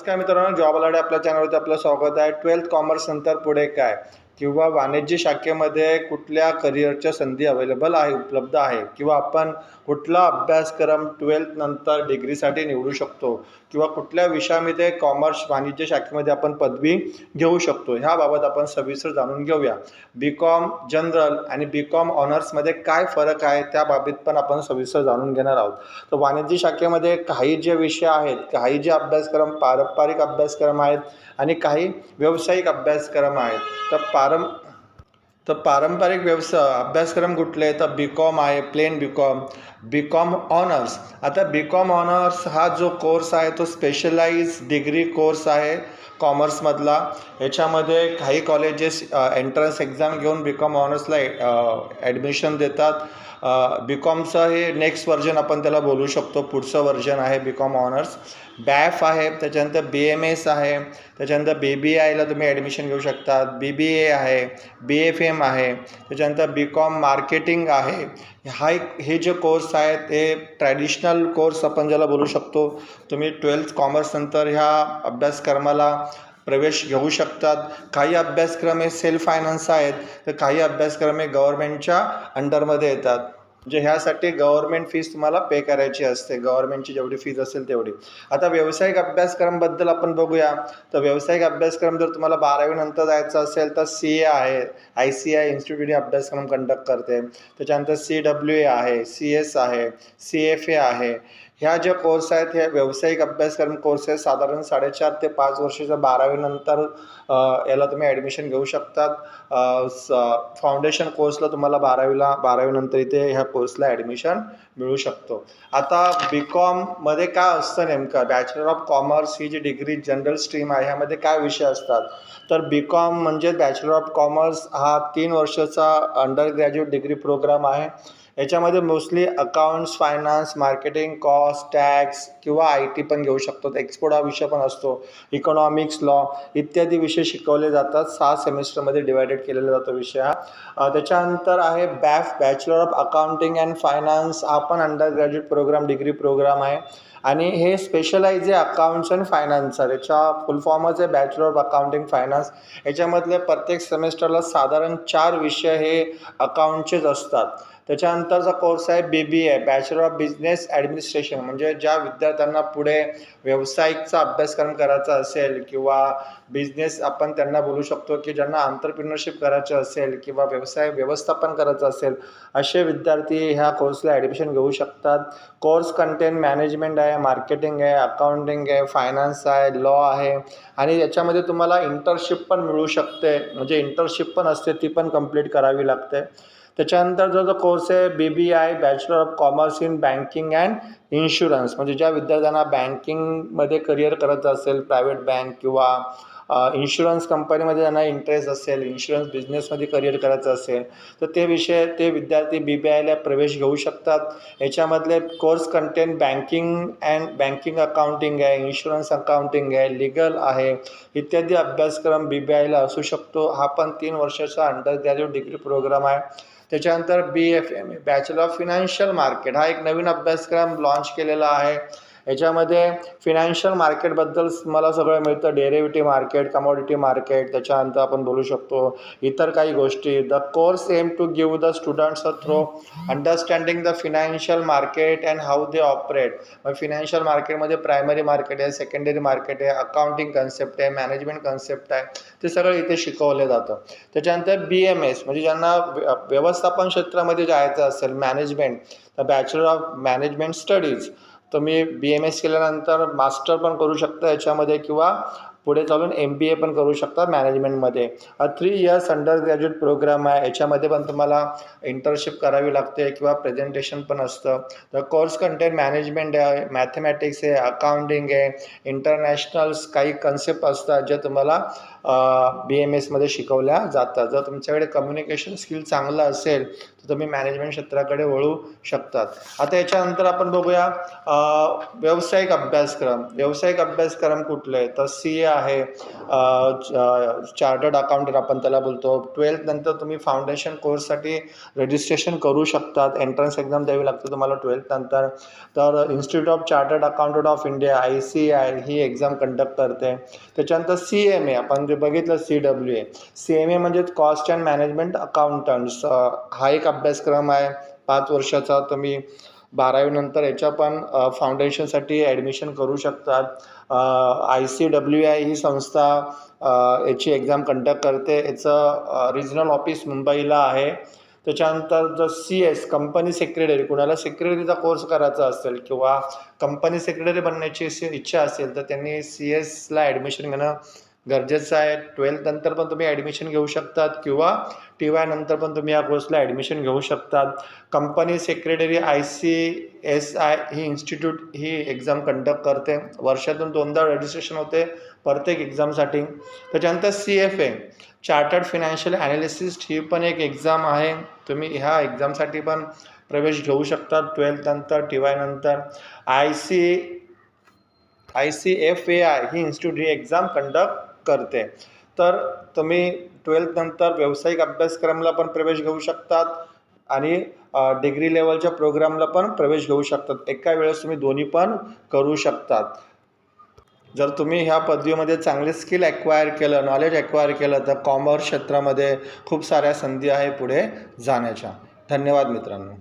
नमस्कार मित्रांनो job alert आपल्या चॅनलवरती आपलं स्वागत आहे. ट्वेल्थ कॉमर्स नंतर पुढे काय? किंवा वाणिज्य शाखेमध्ये कुठल्या करिअरच्या संधी अवेलेबल आहे उपलब्ध आहे? किंवा आपण कुठला अभ्यासक्रम ट्वेल्थ नंतर डिग्रीसाठी निवडू शकतो? किंवा कुठल्या विषयामध्ये कॉमर्स वाणिज्य शाखेमध्ये आपण पदवी घेऊ शकतो? ह्याबाबत आपण सविस्तर जाणून घेऊया. बी कॉम जनरल आणि बी कॉम ऑनर्समध्ये काय फरक आहे? त्या बाबतीत पण आपण सविस्तर जाणून घेणार आहोत. तर वाणिज्य शाखेमध्ये काही जे विषय आहेत काही जे अभ्यासक्रम पारंपरिक अभ्यासक्रम आहेत आणि काही व्यावसायिक अभ्यासक्रम आहेत तर पार तर पारंपरिक व्यवसाय अभ्यासक्रम कुठले? तर बी कॉम आहे plain B com B com honours आता बी कॉम ऑनर्स हा जो कोर्स आहे तो स्पेशलाइज डिग्री कोर्स आहे कॉमर्समधला याच्यामध्ये काही कॉलेजेस एंट्रन्स एक्झाम घेऊन बी कॉम ऑनर्सला ॲडमिशन देतात. बी कॉमचं हे नेक्स्ट व्हर्जन आपण त्याला बोलू शकतो. पुढचं व्हर्जन आहे बी कॉम ऑनर्स बॅफ आहे त्याच्यानंतर बी एम एस आहे त्याच्यानंतर बी बी आयला तुम्ही ॲडमिशन घेऊ शकता बी बी ए आहे बी एफ एम आहे त्याच्यानंतर बी कॉम मार्केटिंग आहे. हा एक हे जे कोर्स आहेत हे ट्रॅडिशनल कोर्स आपण ज्याला बोलू शकतो तुम्ही ट्वेल्थ कॉमर्स नंतर ह्या अभ्यासक्रमाला प्रवेश घेऊ शकतात. काही अभ्यासक्रम हे सेल्फ फायनान्स आहेत तर काही अभ्यासक्रम हे गव्हर्मेंटच्या अंडरमध्ये येतात. म्हणजे ह्यासाठी गव्हर्मेंट फीस तुम्हाला पे करायची असते. गव्हर्मेंटची जेवढी फीज असेल तेवढी. आता व्यावसायिक अभ्यासक्रमबद्दल आपण बघूया. तर व्यावसायिक अभ्यासक्रम जर तुम्हाला बारावीनंतर जायचं असेल तर सी ए आहे. आय सी आय इन्स्टिट्यूट अभ्यासक्रम कंडक्ट करते. त्याच्यानंतर सी डब्ल्यू ए आहे. सी एस आहे. सी एफ ए आहे. ह्या ज्या कोर्स आहेत ह्या व्यावसायिक अभ्यासक्रम कोर्स आहेत साधारण साडेचार ते पाच वर्षाच्या बारावीनंतर याला तुम्ही ॲडमिशन घेऊ शकतात. फाउंडेशन कोर्सला तुम्हाला बारावीला बारावीनंतर इथे ह्या कोर्सला ॲडमिशन मिळू शकतो. आता बी कॉममध्ये काय असतं नेमकं? बॅचलर ऑफ कॉमर्स ही जी डिग्री जनरल स्ट्रीम आहे ह्यामध्ये काय विषय असतात? तर बी कॉम म्हणजे बॅचलर ऑफ कॉमर्स हा तीन वर्षाचा अंडर ग्रॅज्युएट डिग्री प्रोग्राम आहे. याच्यामध्ये mostly accounts finance marketing cost tax किंवा आय टी पण घेऊ शकतो. एक्सपोर्ट हा विषय पण असतो. इकॉनॉमिक्स लॉ इत्यादी विषय शिकवले जातात. सहा सेमिस्टरमध्ये डिवायडेड केलेला जातो विषय हा. त्याच्यानंतर आहे BAF bachelor of accounting and finance हा पण undergraduate programme degree programme आहे. आणि हे स्पेशलाइज आहे अकाउंट्स अँड फायनान्सचा त्याच्या फुल फॉर्मच आहे बॅचलर ऑफ अकाउंटिंग फायनान्स याच्यामधले प्रत्येक सेमेस्टरला साधारण चार विषय हे अकाउंटचेच असतात. त्याच्यानंतरचा कोर्स आहे B B A bachelor of business administration म्हणजे ज्या विद्यार्थ्यांना पुढे व्यावसायिकचा अभ्यासक्रम करायचा असेल किंवा बिझनेस आपण त्यांना बोलू शकतो की ज्यांना आंतरप्रिनरशिप करायचं असेल किंवा व्यवसाय व्यवस्थापन करायचं असेल असे विद्यार्थी ह्या कोर्सला ॲडमिशन घेऊ शकतात. कोर्स कंटेंट मॅनेजमेंट आहे मार्केटिंग आहे अकाउंटिंग आहे फायनान्स आहे लॉ आहे. आणि याच्यामध्ये तुम्हाला इंटर्नशिप पण मिळू शकते. म्हणजे इंटर्नशिप पण असते ती पण कंप्लीट करावी लागते. त्याच्यानंतर जो जो कोर्स आहे B B I bachelor of commerce in banking and insurance म्हणजे ज्या विद्यार्थ्यांना बँकिंगमध्ये करिअर करायचं असेल प्रायव्हेट बँक किंवा इन्शुरन्स कंपनीमध्ये त्यांना इंटरेस्ट असेल इन्शुरन्स बिझनेसमध्ये करिअर करायचं असेल तर ते विषय ते विद्यार्थी बी बी आयला प्रवेश घेऊ शकतात. याच्यामधले course content banking and banking accounting आहे इन्शुरन्स अकाउंटिंग आहे लिगल आहे इत्यादी अभ्यासक्रम बी बी आयला असू शकतो. हा पण तीन वर्षाचा अंडर ग्रॅज्युएट डिग्री प्रोग्राम आहे. त्याच्यानंतर B F M A bachelor of financial market हा एक नवीन अभ्यासक्रम लॉन्च केलेला आहे. याच्यामध्ये फिनान्शियल मार्केटबद्दल मला सगळं मिळतं. डेरिव्हेटिव्ह मार्केट कमॉडिटी मार्केट त्याच्यानंतर आपण बोलू शकतो. इतर काही गोष्टी. The course aim to give the students a thorough understanding the financial market and how they operate मग फिनान्शियल मार्केटमध्ये प्रायमरी मार्केट आहे सेकंडरी मार्केट आहे अकाउंटिंग कन्सेप्ट आहे मॅनेजमेंट कन्सेप्ट आहे. ते सगळं इथे शिकवलं जातं. त्याच्यानंतर बी एम एस म्हणजे ज्यांना व्यवस्थापन क्षेत्रामध्ये जायचं असेल management bachelor of management studies तुम्ही बी एम एस केल्यानंतर मास्टर पण करू शकता याच्यामध्ये किंवा पुढे चालून एम बी ए पण करू शकता मॅनेजमेंटमध्ये. Three years undergraduate programme आहे. याच्यामध्ये पण तुम्हाला इंटर्नशिप करावी लागते किंवा प्रेझेंटेशन पण असतं. तर कोर्स कंटेंट मॅनेजमेंट आहे मॅथमॅटिक्स आहे अकाउंटिंग आहे इंटरनॅशनल्स काही कन्सेप्ट असतात जे तुम्हाला बी एम एसमध्ये शिकवल्या जातात. जर तुमच्याकडे कम्युनिकेशन स्किल चांगलं असेल तर तुम्ही मॅनेजमेंट क्षेत्राकडे वळू शकतात. आता याच्यानंतर आपण बघूया व्यावसायिक अभ्यासक्रम. व्यावसायिक अभ्यासक्रम कुठले तर सी ए आहे. चार्टर्ड अकाउंटंट आपण त्याला बोलतो. ट्वेल्थ नंतर तुम्ही फाउंडेशन कोर्ससाठी रजिस्ट्रेशन करू शकतात. एंट्रन्स एक्झाम द्यावी लागते तुम्हाला ट्वेल्थ नंतर. तर institute of chartered accountant of India I C I he exam conduct करते. त्याच्यानंतर सी एम ए आपण म्हणजे बघितलं C W A C M A म्हणजे कॉस्ट अँड मॅनेजमेंट अकाउंटंट्स हा एक अभ्यासक्रम आहे. पाच वर्षाचा तुम्ही बारावीनंतर याच्या पण फाउंडेशनसाठी ॲडमिशन करू शकतात. आय सी डब्ल्यू आय ही संस्था याची एक्झाम कंडक्ट करते. याचं रिजनल ऑफिस मुंबईला आहे. त्याच्यानंतर जर सी एस कंपनी सेक्रेटरी कुणाला सेक्रेटरीचा कोर्स करायचा असेल किंवा कंपनी सेक्रेटरी बनण्याची इच्छा असेल तर त्यांनी सी एसला ॲडमिशन घेणं गरजेचं आहे. ट्वेल्थ नंतर पण तुम्ही ॲडमिशन घेऊ शकतात किंवा टी वाय नंतर पण तुम्ही या कोर्सला ॲडमिशन घेऊ शकतात. Company secretary I C S I he institute ही एक्झाम कंडक्ट करते. वर्षातून दोनदा रजिस्ट्रेशन होते प्रत्येक एक्झामसाठी त्याच्यानंतर C F A chartered financial analyst ही पण एक एक्झाम आहे. तुम्ही ह्या एक्झामसाठी पण प्रवेश घेऊ शकतात. ट्वेल्थ नंतर टी वाय नंतर. I C I C F A I he institute ही एक्झाम कंडक्ट करते. तर तुम्ही ट्वेल्थ नंतर व्यावसायिक अभ्यासक्रमाला पण प्रवेश घेऊ शकतात आणि डिग्री लेवलच्या प्रोग्रामला पण प्रवेश घेऊ शकतात. एका वेळेस तुम्ही दोन्ही पण करू शकतात. जर तुम्ही ह्या पदवीमध्ये चांगले स्किल ॲक्वायर केलं नॉलेज ॲक्वायर केलं तर कॉमर्स क्षेत्रामध्ये खूप साऱ्या संधी आहे पुढे जाण्याच्या. धन्यवाद मित्रांनो.